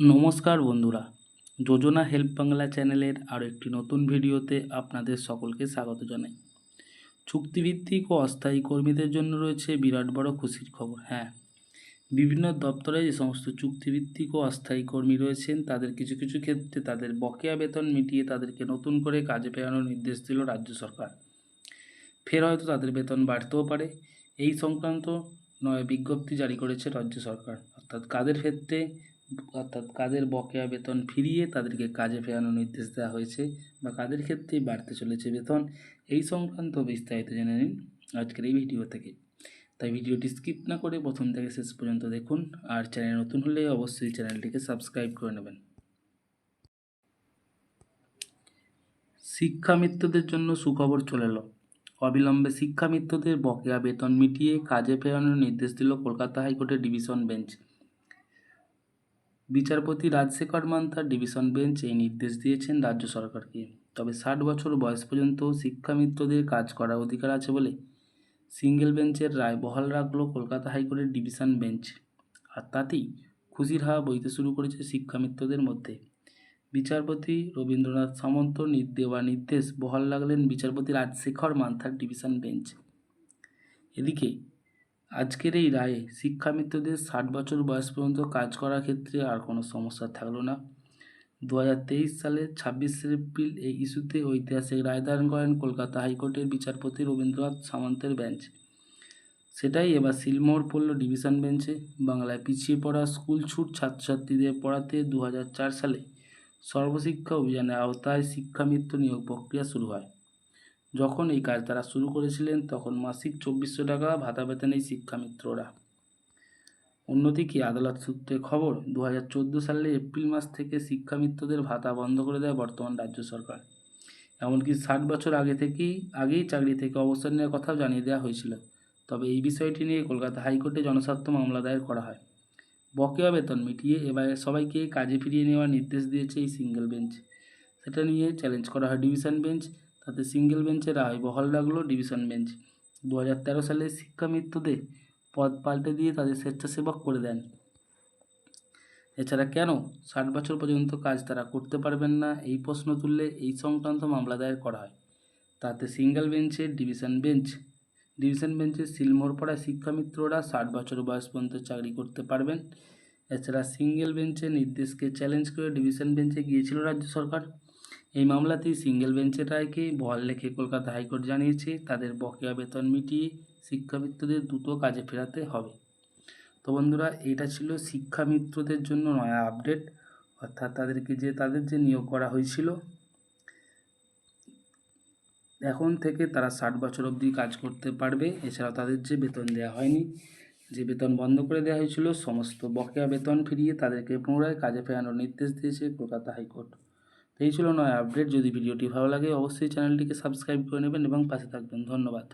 নমস্কার বন্ধুরা। যোজনা হেল্প বাংলা চ্যানেলের আরও একটি নতুন ভিডিওতে আপনাদের সকলকে স্বাগত জানাই। চুক্তিভিত্তিক ও অস্থায়ী কর্মীদের জন্য রয়েছে বিরাট বড় খুশির খবর হ্যাঁ। বিভিন্ন দপ্তরে যে সমস্ত চুক্তিভিত্তিক ও অস্থায়ী কর্মী রয়েছেন, তাদের কিছু কিছু ক্ষেত্রে তাদের বকেয়া বেতন মিটিয়ে তাদেরকে নতুন করে কাজে ফেরানোর নির্দেশ দিল রাজ্য সরকার। ফের হয়তো তাদের বেতন বাড়তেও পারে। এই সংক্রান্ত নয় বিজ্ঞপ্তি জারি করেছে রাজ্য সরকার। অর্থাৎ কাদের ক্ষেত্রে অর্থাৎ কাদের বকেয়া বেতন ফিরিয়ে তাদেরকে কাজে ফেরানোর নির্দেশ দেওয়া হয়েছে বা কাদের ক্ষেত্রে বাড়তে চলেছে বেতন, এই সংক্রান্ত বিস্তারিত জেনে নিন আজকের এই ভিডিও থেকে। তাই ভিডিওটি স্কিপ না করে প্রথম থেকে শেষ পর্যন্ত দেখুন আর চ্যানেল নতুন হলে অবশ্যই চ্যানেলটিকে সাবস্ক্রাইব করে নেবেন। শিক্ষামিত্রদের জন্য সুখবর চলে এলো। অবিলম্বে শিক্ষামিত্রদের বকেয়া বেতন মিটিয়ে কাজে ফেরানোর নির্দেশ দিল কলকাতা হাইকোর্টের ডিভিশন বেঞ্চ। বিচারপতি রাজশেখর মান্থার ডিভিশন বেঞ্চ এই নির্দেশ দিয়েছেন রাজ্য সরকারকে। তবে ষাট বছর বয়স পর্যন্ত শিক্ষামিত্রদের কাজ করার অধিকার আছে বলে সিঙ্গেল বেঞ্চের রায় বহাল রাখল কলকাতা হাইকোর্টের ডিভিশন বেঞ্চ। আর তাতেই খুশির হাওয়া বইতে শুরু করেছে শিক্ষামিত্রদের মধ্যে। বিচারপতি রবীন্দ্রনাথ সামন্ত দেওয়া নির্দেশ বহাল রাখলেন বিচারপতি রাজশেখর মান্থার ডিভিশন বেঞ্চ। এদিকে আজকের এই রায়ে শিক্ষামিত্রদের ষাট বছর বয়স পর্যন্ত কাজ করার ক্ষেত্রে আর কোনো সমস্যা থাকল না। দু সালের ছাব্বিশে এপ্রিল এই ইস্যুতে ঐতিহাসিক রায় দান করেন কলকাতা হাইকোর্টের বিচারপতি রবীন্দ্রনাথ সামন্তের বেঞ্চ। সেটাই এবার সিলমোহর পড়ল ডিভিশন বেঞ্চে। বাংলায় পিছিয়ে পড়া স্কুল ছুট ছাত্রছাত্রীদের পড়াতে দু হাজার চার সালে সর্বশিক্ষা অভিযানের আওতায় শিক্ষামিত্র নিয়োগ প্রক্রিয়া শুরু হয়। যখন এই কাজ তারা শুরু করেছিলেন, তখন মাসিক চব্বিশশো টাকা ভাতা পেতেন এই শিক্ষামিত্ররা অন্যদিকে আদালত সূত্রে খবর দু সালের এপ্রিল মাস থেকে শিক্ষামিত্রদের ভাতা বন্ধ করে দেয় বর্তমান রাজ্য সরকার। এমনকি ষাট বছর আগে থেকেই, আগেই চাকরি থেকে অবসর নেওয়ার কথাও জানিয়ে দেওয়া হয়েছিল। তবে এই বিষয়টি নিয়ে কলকাতা হাইকোর্টে জনস্বার্থ মামলা দায়ের করা হয়। বকেয়া বেতন মিটিয়ে এবার সবাইকে কাজে ফিরিয়ে নেওয়ার নির্দেশ দিয়েছে এই সিঙ্গেল বেঞ্চ। সেটা নিয়ে চ্যালেঞ্জ করা হয় ডিভিশন বেঞ্চ তাতে সিঙ্গেল বেঞ্চের রায় বহাল রাখল ডিভিশন বেঞ্চ। দু হাজার তেরো সালে শিক্ষামিত্রদের পদ পাল্টে দিয়ে তাদের স্বেচ্ছাসেবক করে দেন। এছাড়া কেন ষাট বছর পর্যন্ত কাজ তারা করতে পারবেন না, এই প্রশ্ন তুললে এই সংক্রান্ত মামলা দায়ের করা হয়। তাতে সিঙ্গেল বেঞ্চের ডিভিশন বেঞ্চ, ডিভিশন বেঞ্চে সিলমোহর পড়া শিক্ষামিত্ররা ষাট বছর বয়স পর্যন্ত চাকরি করতে পারবেন। এছাড়া সিঙ্গেল বেঞ্চের নির্দেশকে চ্যালেঞ্জ করে ডিভিশন বেঞ্চে গিয়েছিল রাজ্য সরকার। এই মামলাতেই সিঙ্গেল বেঞ্চের রায়কে বহাল রেখে কলকাতা হাইকোর্ট জানিয়েছে, তাদের বকেয়া বেতন মিটিয়ে শিক্ষামিত্রদের দ্রুত কাজে ফেরাতে হবে। তো বন্ধুরা, এটা ছিল শিক্ষামিত্রদের জন্য নয়া আপডেট। অর্থাৎ তাদেরকে যে, তাদের যে নিয়োগ করা হয়েছিল, এখন থেকে তারা ষাট বছর অবধি কাজ করতে পারবে। এছাড়াও তাদের যে বেতন দেওয়া হয়নি, যে বেতন বন্ধ করে দেওয়া হয়েছিল, সমস্ত বকেয়া বেতন ফিরিয়ে তাদেরকে পুনরায় কাজে ফেরানোর নির্দেশ দিয়েছে কলকাতা হাইকোর্ট। এই ছিল নয় আপডেট। যদি ভিডিওটি ভালো লাগে, অবশ্যই চ্যানেলটিকে সাবস্ক্রাইব করে নেবেন এবং পাশে থাকবেন। ধন্যবাদ।